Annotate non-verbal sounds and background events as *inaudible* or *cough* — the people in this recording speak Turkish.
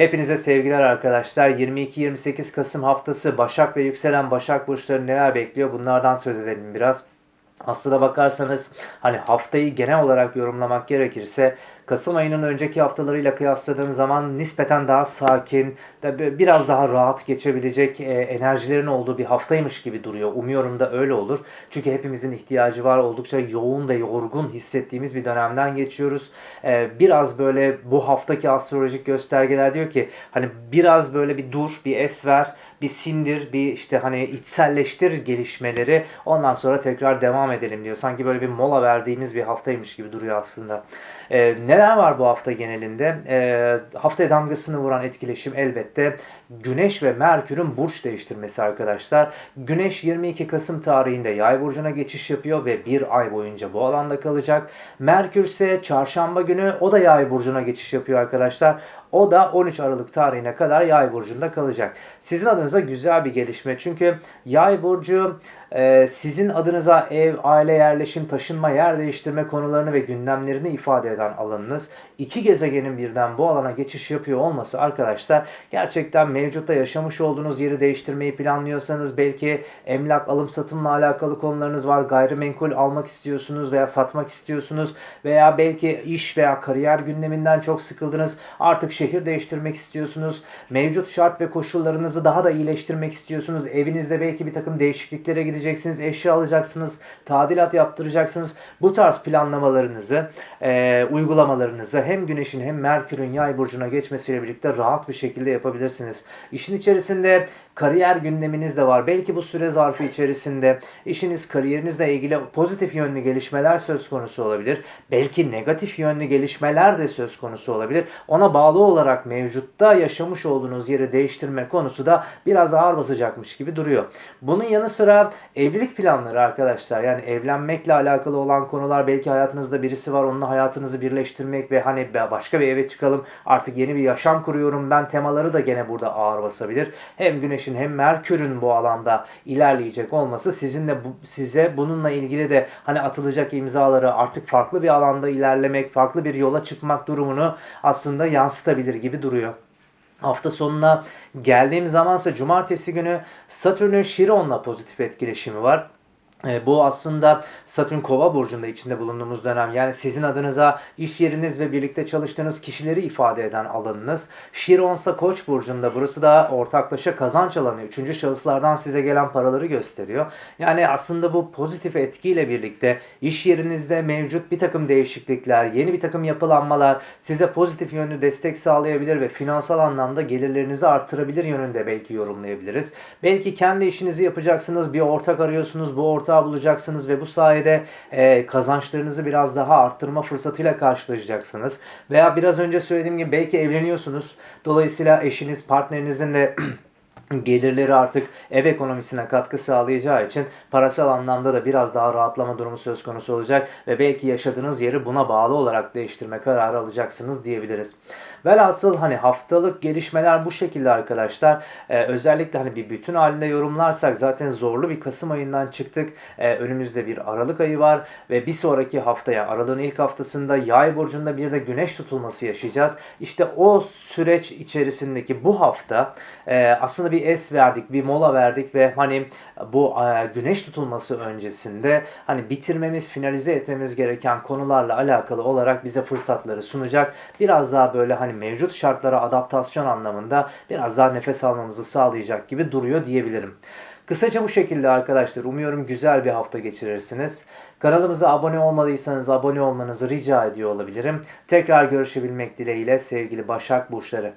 Hepinize sevgiler arkadaşlar. 22-28 Kasım haftası Başak ve yükselen Başak burçları neler bekliyor? Bunlardan söz edelim biraz. Aslına bakarsanız hani haftayı genel olarak yorumlamak gerekirse Kasım ayının önceki haftalarıyla kıyasladığım zaman nispeten daha sakin, biraz daha rahat geçebilecek e, enerjilerin olduğu bir haftaymış gibi duruyor. Umuyorum da öyle olur. Çünkü hepimizin ihtiyacı var. Oldukça yoğun ve yorgun hissettiğimiz bir dönemden geçiyoruz. E, biraz böyle bu haftaki astrolojik göstergeler diyor ki hani biraz böyle bir dur, bir es ver, bir sindir, bir işte hani içselleştir gelişmeleri. Ondan sonra tekrar devam edelim diyor. Sanki böyle bir mola verdiğimiz bir haftaymış gibi duruyor aslında. E, neler var bu hafta genelinde? E, haftaya damgasını vuran etkileşim elbette Güneş ve Merkür'ün burç değiştirmesi arkadaşlar. Güneş 22 Kasım tarihinde Yay burcuna geçiş yapıyor ve bir ay boyunca bu alanda kalacak. Merkür ise çarşamba günü o da Yay burcuna geçiş yapıyor arkadaşlar. O da 13 Aralık tarihine kadar Yay burcunda kalacak. Sizin adınıza güzel bir gelişme. Çünkü Yay burcu e, sizin adınıza ev, aile yerleşim, taşınma, yer değiştirme konularını ve gündemlerini ifade eden alanınız. İki gezegenin birden bu alana geçiş yapıyor olması arkadaşlar gerçekten mevcutta yaşamış olduğunuz yeri değiştirmeyi planlıyorsanız belki emlak alım satımla alakalı konularınız var. Gayrimenkul almak istiyorsunuz veya satmak istiyorsunuz veya belki iş veya kariyer gündeminden çok sıkıldınız. Artık şehir değiştirmek istiyorsunuz. Mevcut şart ve koşullarınızı daha da iyileştirmek istiyorsunuz. Evinizde belki bir takım değişikliklere gideceksiniz. Eşya alacaksınız. Tadilat yaptıracaksınız. Bu tarz planlamalarınızı, e, uygulamalarınızı hem Güneş'in hem Merkür'ün yay burcuna geçmesiyle birlikte rahat bir şekilde yapabilirsiniz. İşin içerisinde kariyer gündeminiz de var. Belki bu süre zarfı içerisinde işiniz, kariyerinizle ilgili pozitif yönlü gelişmeler söz konusu olabilir. Belki negatif yönlü gelişmeler de söz konusu olabilir. Ona bağlı olarak mevcutta yaşamış olduğunuz yeri değiştirme konusu da biraz ağır basacakmış gibi duruyor. Bunun yanı sıra evlilik planları arkadaşlar. Yani evlenmekle alakalı olan konular belki hayatınızda birisi var. Onunla hayatınızı birleştirmek ve hani başka bir eve çıkalım artık yeni bir yaşam kuruyorum ben temaları da gene burada ağır basabilir. Hem Güneş'in hem Merkür'ün bu alanda ilerleyecek olması sizinle bu, size bununla ilgili de hani atılacak imzaları artık farklı bir alanda ilerlemek, farklı bir yola çıkmak durumunu aslında yansıtabilir gibi duruyor. Hafta sonuna geldiğim zamansa cumartesi günü Satürn'ün Şiron'la pozitif etkileşimi var. E, bu aslında Satürn Kova burcunda içinde bulunduğumuz dönem. Yani sizin adınıza iş yeriniz ve birlikte çalıştığınız kişileri ifade eden alanınız. Şironsa Koç burcunda. Burası da ortaklaşa kazanç alanı. Üçüncü şahıslardan size gelen paraları gösteriyor. Yani aslında bu pozitif etkiyle birlikte iş yerinizde mevcut bir takım değişiklikler, yeni bir takım yapılanmalar size pozitif yönlü destek sağlayabilir ve finansal anlamda gelirlerinizi artırabilir yönünde belki yorumlayabiliriz. Belki kendi işinizi yapacaksınız, bir ortak arıyorsunuz, bu ortak ortağı bulacaksınız ve bu sayede e, kazançlarınızı biraz daha arttırma fırsatıyla karşılaşacaksınız. Veya biraz önce söylediğim gibi belki evleniyorsunuz. Dolayısıyla eşiniz, partnerinizin de *clears throat* gelirleri artık ev ekonomisine katkı sağlayacağı için parasal anlamda da biraz daha rahatlama durumu söz konusu olacak ve belki yaşadığınız yeri buna bağlı olarak değiştirme kararı alacaksınız diyebiliriz. Velhasıl hani haftalık gelişmeler bu şekilde arkadaşlar. Ee, özellikle hani bir bütün halinde yorumlarsak zaten zorlu bir Kasım ayından çıktık. Ee, önümüzde bir Aralık ayı var ve bir sonraki haftaya Aralık'ın ilk haftasında Yay burcunda bir de Güneş tutulması yaşayacağız. İşte o süreç içerisindeki bu hafta e, aslında bir es verdik, bir mola verdik ve hani bu e, Güneş tutulması öncesinde hani bitirmemiz, finalize etmemiz gereken konularla alakalı olarak bize fırsatları sunacak. Biraz daha böyle hani mevcut şartlara adaptasyon anlamında biraz daha nefes almamızı sağlayacak gibi duruyor diyebilirim. Kısaca bu şekilde arkadaşlar. Umuyorum güzel bir hafta geçirirsiniz. Kanalımıza abone olmadıysanız abone olmanızı rica ediyor olabilirim. Tekrar görüşebilmek dileğiyle sevgili Başak Burçları.